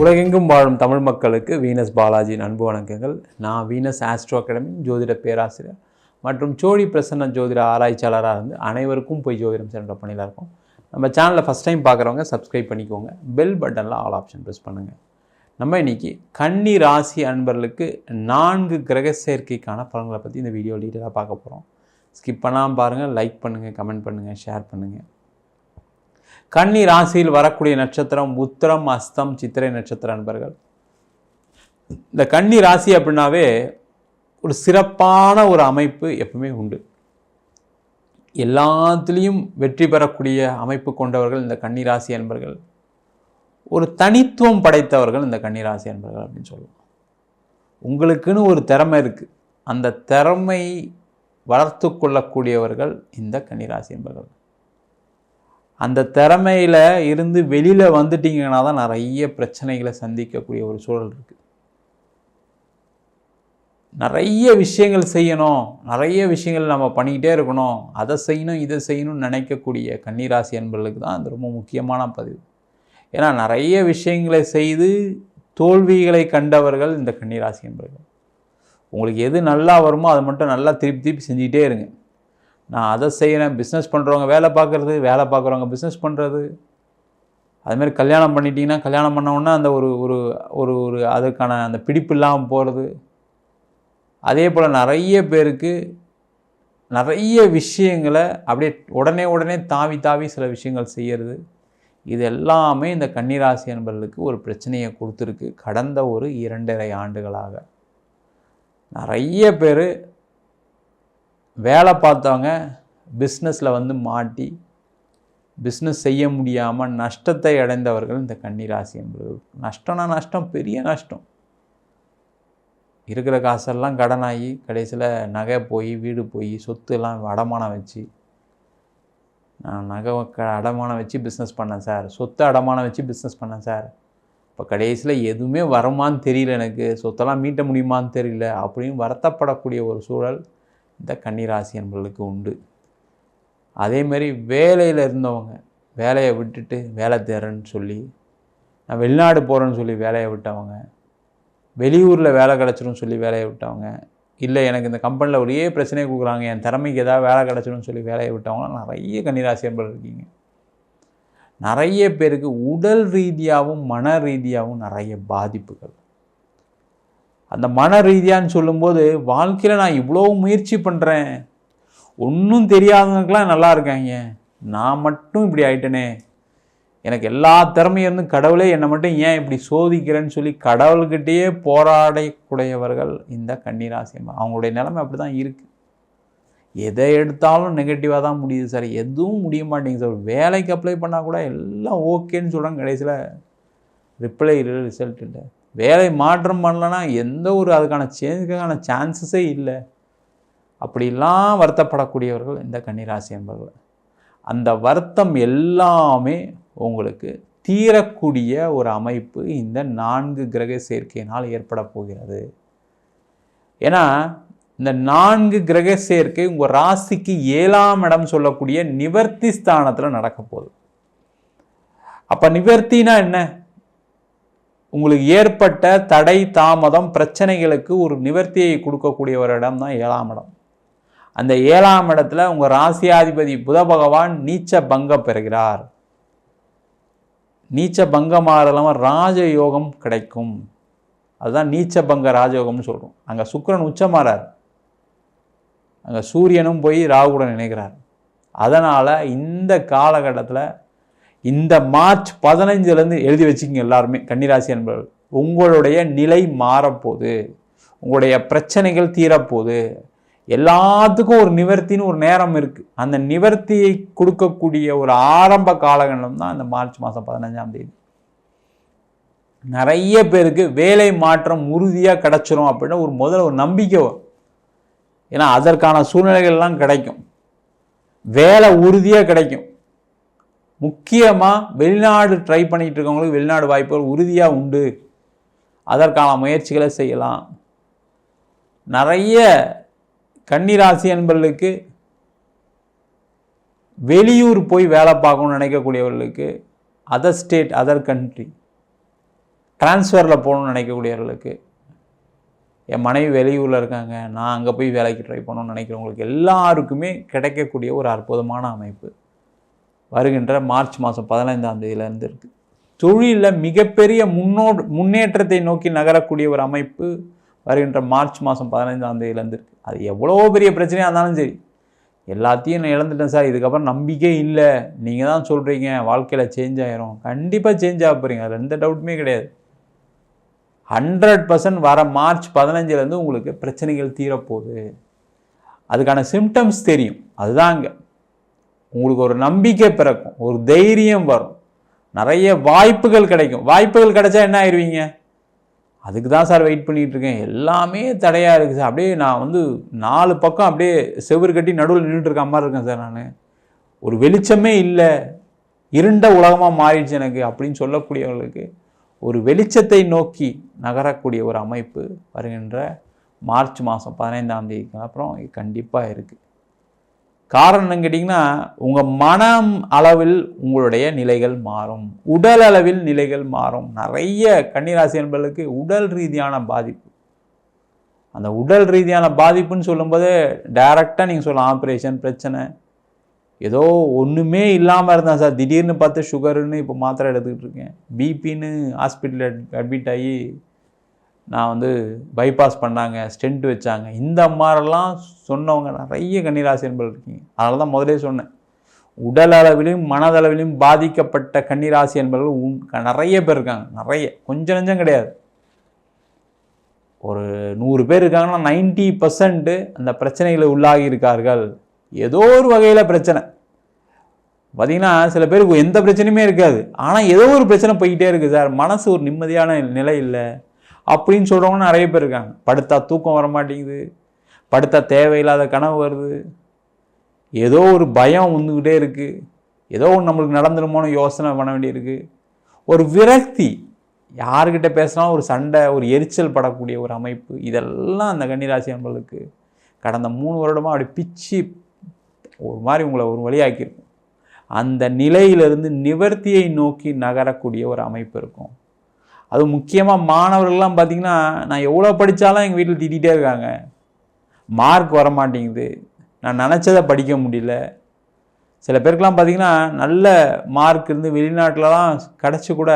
உலகெங்கும் வாழும் தமிழ் மக்களுக்கு வீனஸ் பாலாஜியின் அன்பு வணக்கங்கள். நான் வீனஸ் ஆஸ்ட்ரோ அகாடமி ஜோதிட பேராசிரியர் மற்றும் சோழி பிரசன்ன ஜோதிட ஆராய்ச்சியாளராக இருந்து அனைவருக்கும் போய் ஜோதிடம் சென்ற பணியில் இருக்கும். நம்ம சேனலில் ஃபஸ்ட் டைம் பார்க்குறவங்க சப்ஸ்கிரைப் பண்ணிக்கோங்க. பெல் பட்டனில் ஆல் ஆப்ஷன் ப்ரெஸ் பண்ணுங்கள் நம்ம இன்னைக்கு கன்னி ராசி அன்பர்களுக்கு நான்கு கிரக சேர்க்கைக்கான பலன்களை பற்றி இந்த வீடியோ டீட்டெயிலாக பார்க்க போகிறோம் ஸ்கிப் பண்ணாமல் பாருங்கள் லைக் பண்ணுங்கள் கமெண்ட் பண்ணுங்கள் ஷேர் பண்ணுங்கள் கன்னி ராசியில் வரக்கூடிய நட்சத்திரம் உத்திரம் அஸ்தம் சித்திரை நட்சத்திர நண்பர்கள் இந்த கன்னி ராசி அப்படின்னாவே ஒரு சிறப்பான ஒரு அமைப்பு எப்பவுமே உண்டு. எல்லாத்துலேயும் வெற்றி பெறக்கூடிய அமைப்பு கொண்டவர்கள் இந்த கன்னி ராசி அன்பர்கள். ஒரு தனித்துவம் படைத்தவர்கள் இந்த கன்னி ராசி அன்பர்கள் அப்படின்னு சொல்லுவோம். உங்களுக்குன்னு ஒரு திறமை இருக்குது அந்த திறமை வளர்த்து கொள்ளக்கூடியவர்கள் இந்த கன்னிராசி என்பர்கள் அந்த திறமையில் இருந்து வெளியில் வந்துட்டிங்கன்னா தான் நிறைய பிரச்சனைகளை சந்திக்கக்கூடிய ஒரு சூழல் இருக்குது நிறைய விஷயங்கள் செய்யணும். நிறைய விஷயங்கள் நம்ம பண்ணிக்கிட்டே இருக்கணும். அதை செய்யணும் இதை செய்யணும்னு நினைக்கக்கூடிய கன்னிராசி என்பர்களுக்கு தான் அது ரொம்ப முக்கியமான பதிவு. ஏன்னா நிறைய விஷயங்களை செய்து தோல்விகளை கண்டவர்கள் இந்த கன்னிராசி என்பர்கள் உங்களுக்கு எது நல்லா வருமோ அதை மட்டும் நல்லா திருப்பி திருப்பி செஞ்சுக்கிட்டே இருங்க. நான் அதை செய்கிறேன் பிஸ்னஸ் பண்ணுறவங்க வேலை பார்க்குறது வேலை பார்க்குறவங்க பிஸ்னஸ் பண்ணுறது அதுமாரி கல்யாணம் பண்ணிட்டீங்கன்னா கல்யாணம் பண்ண அந்த ஒரு ஒரு ஒரு ஒரு அதுக்கான அந்த பிடிப்பு இல்லாமல் போகிறது. அதே போல் நிறைய பேருக்கு நிறைய விஷயங்களை அப்படியே உடனே உடனே தாவி தாவி சில விஷயங்கள் செய்கிறது. இது எல்லாமே இந்த கன்னிராசி என்பர்களுக்கு ஒரு பிரச்சனையை கொடுத்துருக்கு கடந்த ஒரு இரண்டரை ஆண்டுகளாக. நிறைய பேர் வேலை பார்த்தவங்க பிஸ்னஸில் வந்து மாட்டி பிஸ்னஸ் செய்ய முடியாமல் நஷ்டத்தை அடைந்தவர்கள் இந்த கன்னிராசி என்பது. நஷ்டம்னா நஷ்டம் பெரிய நஷ்டம். இருக்கிற காசெல்லாம் கடனாகி கடைசியில் நகை போய் வீடு போய் சொத்துலாம் அடமானம் வச்சு நான் நகை க அடமானம் வச்சு பிஸ்னஸ் பண்ணேன் சார் சொத்து அடமானம் வச்சு பிஸ்னஸ் பண்ணேன் சார் இப்போ கடைசியில் எதுவுமே வருமான்னு தெரியல எனக்கு. சொத்தெல்லாம் மீட்ட முடியுமான்னு தெரியல. அப்படின்னு வருத்தப்படக்கூடிய ஒரு சூழல் இந்த கன்னிராசி என்பவர்களுக்கு உண்டு. அதேமாரி வேலையில் இருந்தவங்க வேலையை விட்டுட்டு வேலை தேர்றேன்னு சொல்லி நான் வெளிநாடு போகிறேன்னு சொல்லி வேலையை விட்டவங்க வெளியூரில் வேலை கிடச்சிரும்னு சொல்லி வேலையை விட்டவங்க இல்லை எனக்கு இந்த கம்பெனியில் ஒரே பிரச்சனையை கொடுக்குறாங்க என் திறமைக்கு ஏதாவது வேலை கிடச்சிரும்னு சொல்லி வேலையை விட்டவங்களாம் நிறைய கன்னிராசி என்பது இருக்கீங்க. நிறைய பேருக்கு உடல் ரீதியாகவும் மன ரீதியாகவும் நிறைய பாதிப்புகள். அந்த மன ரீதியான்னு சொல்லும்போது வாழ்க்கையில் நான் இவ்வளோ முயற்சி பண்ணுறேன் ஒன்றும் தெரியாதவங்களுக்கெல்லாம் நல்லா இருக்காங்க. நான் மட்டும் இப்படி ஆயிட்டேனே. எனக்கு எல்லா திறமையும் இருந்து கடவுளே என்னை மட்டும் ஏன் இப்படி சோதிக்கிறேன்னு சொல்லி கடவுள்கிட்டயே போராடக்கூடியவர்கள் இந்த கன்னிராசி அவங்களுடைய நிலைமை அப்படி தான் இருக்குது எதை எடுத்தாலும் நெகட்டிவாக தான் முடியுது சார். எதுவும் முடிய மாட்டேங்குது சார். வேலைக்கு அப்ளை பண்ணால் கூட எல்லாம் ஓகேன்னு சொல்கிறாங்க கடைசியில். ரிப்ளை இல்லை ரிசல்ட் இல்லை. வேலை மாற்றம் பண்ணலன்னா எந்த ஒரு அதுக்கான சேஞ்சுக்கான சான்சஸே இல்லை. அப்படிலாம் வருத்தப்படக்கூடியவர்கள் இந்த கன்னிராசி என்பவர்கள் அந்த வருத்தம் எல்லாமே உங்களுக்கு தீரக்கூடிய ஒரு அமைப்பு இந்த நான்கு கிரக சேர்க்கையினால் ஏற்பட போகிறது. ஏன்னா இந்த நான்கு கிரக சேர்க்கை உங்கள் ராசிக்கு ஏழாம் இடம் சொல்லக்கூடிய நிவர்த்தி ஸ்தானத்தில் நடக்க போகுது. அப்போ நிவர்த்தினா என்ன? உங்களுக்கு ஏற்பட்ட தடை தாமதம் பிரச்சனைகளுக்கு ஒரு நிவர்த்தியை கொடுக்கக்கூடிய ஒரு இடம் தான் ஏழாம் இடம். அந்த ஏழாம் இடத்துல உங்கள் ராசியாதிபதி புத பகவான் நீச்ச பங்கம் பெறுகிறார். நீச்ச பங்கமாக இல்லாமல் ராஜயோகம் கிடைக்கும். அதுதான் நீச்ச பங்க ராஜயோகம்னு சொல்கிறோம் அங்கே சுக்கரன் உச்சமாறார். அங்கே சூரியனும் போய் ராகுடன் இணைகிறார். அதனால் இந்த காலகட்டத்தில் இந்த மார்ச் பதினைஞ்சிலேருந்து எழுதி வச்சுக்கிங்க எல்லாருமே கன்னிராசி என்பவர்கள் உங்களுடைய நிலை மாறப்போகுது. உங்களுடைய பிரச்சனைகள் தீரப்போகுது. எல்லாத்துக்கும் ஒரு நிவர்த்தின்னு ஒரு நேரம் இருக்குது அந்த நிவர்த்தியை கொடுக்கக்கூடிய ஒரு ஆரம்ப காலகட்டம் தான் இந்த மார்ச் மாதம் பதினஞ்சாம் தேதி. நிறைய பேருக்கு வேலை மாற்றம் உறுதியாக கிடச்சிரும் அப்படின்னு ஒரு முதல்ல ஒரு நம்பிக்கை வரும். ஏன்னா அதற்கான சூழ்நிலைகள்லாம் கிடைக்கும். வேலை உறுதியாக கிடைக்கும். முக்கியமாக வெளிநாடு ட்ரை பண்ணிகிட்டு இருக்கவங்களுக்கு வெளிநாடு வாய்ப்புகள் உறுதியாக உண்டு. அதற்கான முயற்சிகளை செய்யலாம். நிறைய கன்னிராசி என்பவர்களுக்கு வெளியூர் போய் வேலை பார்க்கணும்னு நினைக்கக்கூடியவர்களுக்கு அதர் ஸ்டேட் அதர் கண்ட்ரி ட்ரான்ஸ்ஃபரில் போகணும்னு நினைக்கக்கூடியவர்களுக்கு என் மனைவி வெளியூரில் இருக்காங்க நான் அங்கே போய் வேலைக்கு ட்ரை பண்ணணும்னு நினைக்கிறவங்களுக்கு எல்லாருக்குமே கிடைக்கக்கூடிய ஒரு அற்புதமான அமைப்பு. வருகின்ற மார்ச் மாதம் பதினைந்தாம் தேதியிலேருந்து இருக்குது தொழிலில் மிகப்பெரிய முன்னோடு முன்னேற்றத்தை நோக்கி நகரக்கூடிய ஒரு அமைப்பு வருகின்ற மார்ச் மாதம் பதினைந்தாம் தேதியிலேருந்து இருக்குது அது எவ்வளோ பெரிய பிரச்சனையாக இருந்தாலும் சரி. எல்லாத்தையும் நான் இழந்துட்டேன் சார். இதுக்கப்புறம் நம்பிக்கை இல்லை. நீங்கள் தான் சொல்கிறீங்க வாழ்க்கையில் சேஞ்ச் ஆகிரும் கண்டிப்பாக சேஞ்ச் ஆக போகிறீங்க அதில் எந்த டவுட்டுமே கிடையாது. ஹண்ட்ரட் பர்சன்ட் வர மார்ச் பதினஞ்சுலேருந்து உங்களுக்கு பிரச்சனைகள் தீரப்போகுது. அதுக்கான சிம்டம்ஸ் தெரியும். அதுதான் அங்கே. உங்களுக்கு ஒரு நம்பிக்கை பிறக்கும் ஒரு தைரியம் வரும். நிறைய வாய்ப்புகள் கிடைக்கும். வாய்ப்புகள் கிடைச்சா என்ன ஆயிடுவீங்க அதுக்கு தான் சார் வெயிட் பண்ணிகிட்ருக்கேன் எல்லாமே தடையாக இருக்குது சார். அப்படியே நான் வந்து நாலு பக்கம் அப்படியே செவுரு கட்டி நடுவில் நின்றுட்டு இருக்க மாதிரி இருக்கேன் சார் நான். ஒரு வெளிச்சமே இல்லை. இருண்ட உலகமாக மாறிடுச்சு எனக்கு அப்படின்னு சொல்லக்கூடியவர்களுக்கு ஒரு வெளிச்சத்தை நோக்கி நகரக்கூடிய ஒரு அமைப்பு வருகின்ற மார்ச் மாதம் பதினைந்தாம் தேதிக்கு அப்புறம் கண்டிப்பாக இருக்குது காரணம் என்னன்னு கேட்டிங்கன்னா உங்கள் மனம் அளவில் உங்களுடைய நிலைகள் மாறும். உடல் அளவில் நிலைகள் மாறும். நிறைய கன்னிராசி என்பதற்கு உடல் ரீதியான பாதிப்பு. அந்த உடல் ரீதியான பாதிப்புன்னு சொல்லும்போது டைரெக்டாக நீங்கள் சொல்லலாம் ஆப்ரேஷன் பிரச்சனை. ஏதோ ஒன்றுமே இல்லாமல் இருந்தேன் சார் திடீர்னு பார்த்து சுகருன்னு இப்போ மாத்திரை எடுத்துக்கிட்டு இருக்கேன். பிபின்னு ஹாஸ்பிட்டலில் அட்மிட் ஆகி நான் வந்து பைபாஸ் பண்ணாங்க ஸ்டென்ட் வச்சாங்க. இந்த மாதிரிலாம் சொன்னவங்க நிறைய கன்னிராசி என்பது இருக்கீங்க. அதனால தான் முதலே சொன்னேன். உடல் அளவிலும் மனதளவிலும் பாதிக்கப்பட்ட கன்னிராசி என்பவர்கள் நிறைய பேர் இருக்காங்க. நிறைய. கொஞ்சம் நஞ்சம் கிடையாது. ஒரு நூறு பேர் இருக்காங்கன்னா நைன்டி பர்சன்ட்டு அந்த பிரச்சனைகளை உள்ளாகி இருக்கார்கள். ஏதோ ஒரு வகையில் பிரச்சனை. பார்த்தீங்கன்னா சில பேருக்கு எந்த பிரச்சனையுமே இருக்காது. ஆனால் ஏதோ ஒரு பிரச்சனை போய்கிட்டே இருக்குது சார். மனசு ஒரு நிம்மதியான நிலை இல்லை. அப்படின்னு சொல்கிறவங்க நிறைய பேர் இருக்காங்க. படுத்தா தூக்கம் வர மாட்டேங்குது படுத்தா தேவையில்லாத கனவு வருது. ஏதோ ஒரு பயம் வந்துக்கிட்டே இருக்குது ஏதோ ஒன்று நம்மளுக்கு நடந்துருமோன்னு யோசனை பண்ண வேண்டியிருக்கு. ஒரு விரக்தி. யாருக்கிட்ட பேசினாலும் ஒரு சண்டை ஒரு எரிச்சல் படக்கூடிய ஒரு அமைப்பு. இதெல்லாம் அந்த கன்னிராசி நம்மளுக்கு கடந்த மூணு வருடமாக அப்படி பிச்சு ஒரு மாதிரி உங்களை ஒரு வழியாக்கியிருக்கும். அந்த நிலையிலிருந்து நிவர்த்தியை நோக்கி நகரக்கூடிய ஒரு அமைப்பு இருக்கும். அதுவும் முக்கியமாக மாணவர்கள்லாம் பார்த்திங்கன்னா நான் எவ்வளோ படித்தாலும் எங்கள் வீட்டில் திட்டிகிட்டே இருக்காங்க. மார்க் வர மாட்டேங்குது நான் நினச்சதை படிக்க முடியல. சில பேருக்கெலாம் பார்த்திங்கன்னா நல்ல மார்க் இருந்து வெளிநாட்டிலலாம் கிடச்சி கூட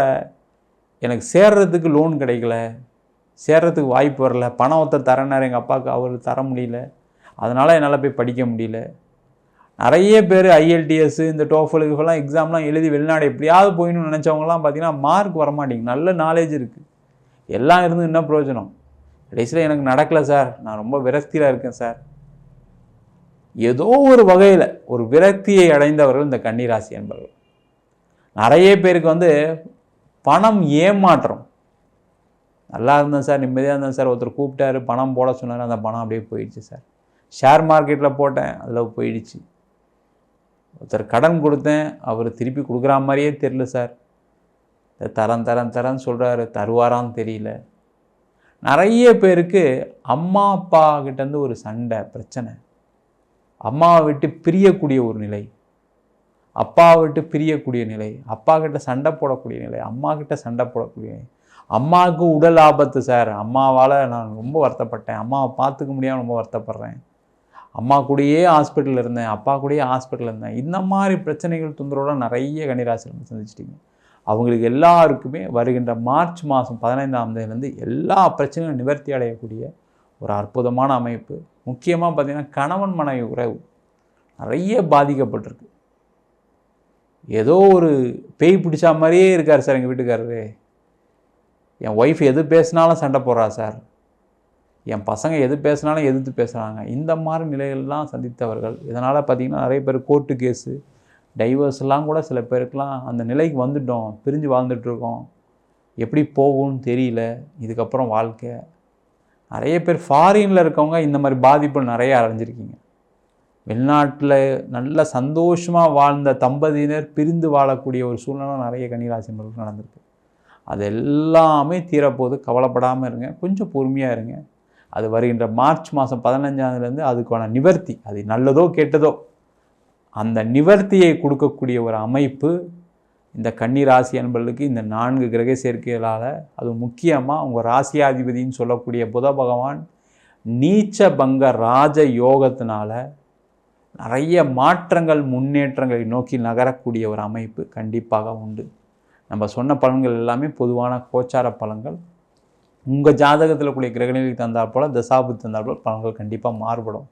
எனக்கு சேர்றதுக்கு லோன் கிடைக்கல. சேர்றதுக்கு வாய்ப்பு வரல. பணம் ஒருத்தர் தரனார் எங்கள் அப்பாவுக்கு. அவர் தர முடியல. அதனால் என்னால் போய் படிக்க முடியல. நிறைய பேர் ஐஎல்டிஎஸ் இந்த டோஃபலுக்குலாம் எக்ஸாம்லாம் எழுதி வெளிநாடு எப்படியாவது போயிடணும்னு நினச்சவங்கலாம் பார்த்தீங்கன்னா மார்க் வரமாட்டிங்க நல்ல நாலேஜ் இருக்குது எல்லாம் இருந்து என்ன பிரயோஜனம்? கடைசியில் எனக்கு நடக்கலை சார் நான் ரொம்ப விரக்தியில் இருக்கேன் சார் ஏதோ ஒரு வகையில் ஒரு விரக்தியை அடைந்தவர்கள் இந்த கன்னிராசி என்பவர்கள். நிறைய பேருக்கு வந்து பணம் ஏமாற்றம். நல்லா இருந்தேன் சார் நிம்மதியாக இருந்தேன் சார் ஒருத்தர் கூப்பிட்டாரு பணம் போட சொன்னார். அந்த பணம் அப்படியே போயிடுச்சு சார் ஷேர் மார்க்கெட்டில் போட்டேன். அதில் போயிடுச்சு. ஒருத்தர் கடன் கொடுத்தேன் அவர் திருப்பி கொடுக்குற மாதிரியே தெரில சார். தரம் தரம் தரன்னு சொல்கிறாரு தருவாரான்னு தெரியல. நிறைய பேருக்கு அம்மா அப்பா கிட்டேருந்து ஒரு சண்டை பிரச்சனை. அம்மாவை விட்டு பிரியக்கூடிய ஒரு நிலை. அப்பாவை விட்டு பிரியக்கூடிய நிலை. அப்பா கிட்ட சண்டை போடக்கூடிய நிலை. அம்மா கிட்ட சண்டை போடக்கூடிய நிலை. அம்மாவுக்கு உடல் ஆபத்து சார். அம்மாவால் நான் ரொம்ப வருத்தப்பட்டேன். அம்மாவை பார்த்துக்க முடியாமல் ரொம்ப வருத்தப்படுறேன். அம்மா கூடயே ஹாஸ்பிட்டலில் இருந்தேன் அப்பா கூடயே ஹாஸ்பிட்டலில் இருந்தேன். இந்த மாதிரி பிரச்சனைகள் தொந்தரோட நிறைய கன்னிராசியில் சந்திச்சிட்டிங்க. அவங்களுக்கு எல்லாருக்குமே வருகின்ற மார்ச் மாதம் பதினைந்தாம் தேதியிலேருந்து எல்லா பிரச்சனையும் நிவர்த்தி அடையக்கூடிய ஒரு அற்புதமான அமைப்பு. முக்கியமாக பார்த்திங்கன்னா கணவன் மனைவி உறவு நிறைய பாதிக்கப்பட்டிருக்கு. ஏதோ ஒரு பேய் பிடிச்சா மாதிரியே இருக்கார் சார் எங்கள் வீட்டுக்காரரு. என் ஒய்ஃப் எது பேசினாலும் சண்டை போடுறா சார். என் பசங்க எது பேசினாலும் எதிர்த்து பேசுகிறாங்க இந்த மாதிரி நிலைகள்லாம் சந்தித்தவர்கள் இதனால் பார்த்திங்கன்னா நிறைய பேர் கோர்ட்டு கேஸு டைவர்ஸ்லாம் கூட சில பேருக்கெலாம் அந்த நிலைக்கு வந்துட்டோம். பிரிஞ்சு வாழ்ந்துட்டுருக்கோம் எப்படி போகும்னு தெரியல. இதுக்கப்புறம் வாழ்க்கை. நிறைய பேர் ஃபாரினில் இருக்கவங்க இந்த மாதிரி பாதிப்பு நிறைய அடைஞ்சிருக்கீங்க. வெளிநாட்டில் நல்ல சந்தோஷமாக வாழ்ந்த தம்பதியினர் பிரிந்து வாழக்கூடிய ஒரு சூழ்நிலை நிறைய கன்னிராசி நடந்திருக்கு. அது எல்லாமே தீரப்போது கவலைப்படாமல் இருங்க. கொஞ்சம் பொறுமையாக இருங்க. அது வருகின்ற மார்ச் மாதம் பதினஞ்சாந்தேலேருந்து அதுக்கான நிவர்த்தி அது நல்லதோ கெட்டதோ அந்த நிவர்த்தியை கொடுக்கக்கூடிய ஒரு அமைப்பு இந்த கன்னி ராசி அன்பர்களுக்கு இந்த நான்கு கிரக சேர்க்கைகளால் அது முக்கியமாக உங்கள் ராசியாதிபதினு சொல்லக்கூடிய புத பகவான் நீச்ச பங்க ராஜ யோகத்தினால நிறைய மாற்றங்கள் முன்னேற்றங்களை நோக்கி நகரக்கூடிய ஒரு அமைப்பு கண்டிப்பாக உண்டு. நம்ம சொன்ன பலன்கள் எல்லாமே பொதுவான கோச்சார பலன்கள். உங்கள் ஜாதகத்தில் கூடிய கிரகணிகளுக்கு தந்தாற்போல் தசாபுத்தி தந்தாற் போல் பலன்கள் கண்டிப்பாக மாறுபடும்.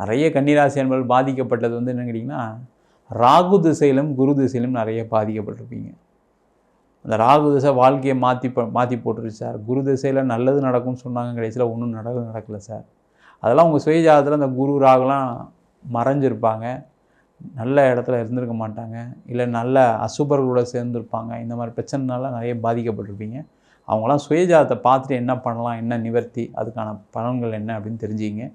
நிறைய கன்னிராசி என்பது பாதிக்கப்பட்டது வந்து என்ன கேட்டிங்கன்னா ராகு திசையிலும் குரு திசையிலும் நிறைய பாதிக்கப்பட்டிருப்பீங்க. அந்த ராகு திசை வாழ்க்கையை மாற்றி மாற்றி போட்டுருச்சு சார். குரு திசையில் நல்லது நடக்கும்னு சொன்னாங்க கடைசியில் ஒன்றும் நடக்க நடக்கலை சார். அதெல்லாம் உங்கள் சுயஜாதத்தில் அந்த குரு ராகுலாம் மறைஞ்சிருப்பாங்க. நல்ல இடத்துல இருந்திருக்க மாட்டாங்க. இல்லை நல்ல அசுபர்களோட சேர்ந்துருப்பாங்க. இந்த மாதிரி பிரச்சனைனால நிறைய பாதிக்கப்பட்டிருப்பீங்க. அவங்களாம் சுயஜாதத்தை பார்த்துட்டு என்ன பண்ணலாம் என்ன நிவர்த்தி அதுக்கான பலன்கள் என்ன அப்படின்னு தெரிஞ்சுங்க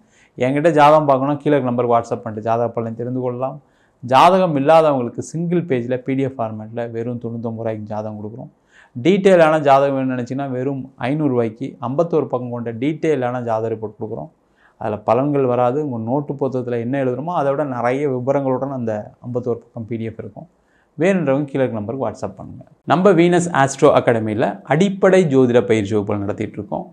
என்கிட்ட ஜாதகம் பார்க்கணும் கீழே நம்பர் வாட்ஸ்அப் பண்ணிட்டு ஜாதக பலன் தெரிந்து கொள்ளலாம். ஜாதகம் இல்லாதவங்களுக்கு சிங்கிள் பேஜில் பிடிஎஃப் ஃபார்மேட்டில் வெறும் தொண்ணூத்தொம்பது ரூபாய்க்கு ஜாதகம் கொடுக்குறோம். டீட்டெயிலான ஜாதகம் வேணும்னு நினச்சிங்கன்னா வெறும் ஐநூறுரூவாய்க்கு ஐம்பத்தோரு பக்கம் கொண்ட டீட்டெயிலான ஜாதக ரிப்போர்ட் கொடுக்குறோம். அதில் பலன்கள் வராது. உங்கள் நோட்டு புத்தகத்தில் என்ன எழுதுகிறோமோ அதை விட நிறைய விவரங்களுடன் அந்த ஐம்பத்தோரு பக்கம் பிடிஎஃப் இருக்கும். வேணுன்றவங்க கீழே நம்பருக்கு வாட்ஸ்அப் பண்ணுங்கள் நம்ம வீனஸ் ஆஸ்ட்ரோ அகாடமியில் அடிப்படை ஜோதிட பயிற்சி வகுப்புகள் நடத்திட்டு இருக்கோம்.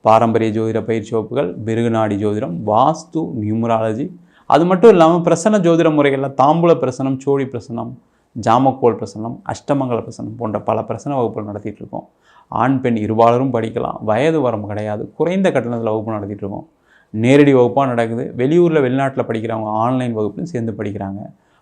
பாரம்பரிய ஜோதிட பயிற்சி வகுப்புகள் பிருகுநாடி ஜோதிடம் வாஸ்து நியூமராலஜி. அது மட்டும் இல்லாமல் பிரசன்ன ஜோதிட முறைகளில் தாம்பூல பிரசனம் சோழி பிரசனம் ஜாமக்கோல் பிரசனம் அஷ்டமங்கல பிரசனம் போன்ற பல பிரசன வகுப்புகள் நடத்திட்டு இருக்கோம். ஆண் பெண் இருபாலரும் படிக்கலாம். வயது வரம்பு கிடையாது. குறைந்த கட்டணத்தில் வகுப்பு நடத்திட்டு இருக்கோம். நேரடி வகுப்பாக நடக்குது. வெளியூரில் வெளிநாட்டில் படிக்கிறவங்க ஆன்லைன் வகுப்புலையும் சேர்ந்து படிக்கிறாங்க.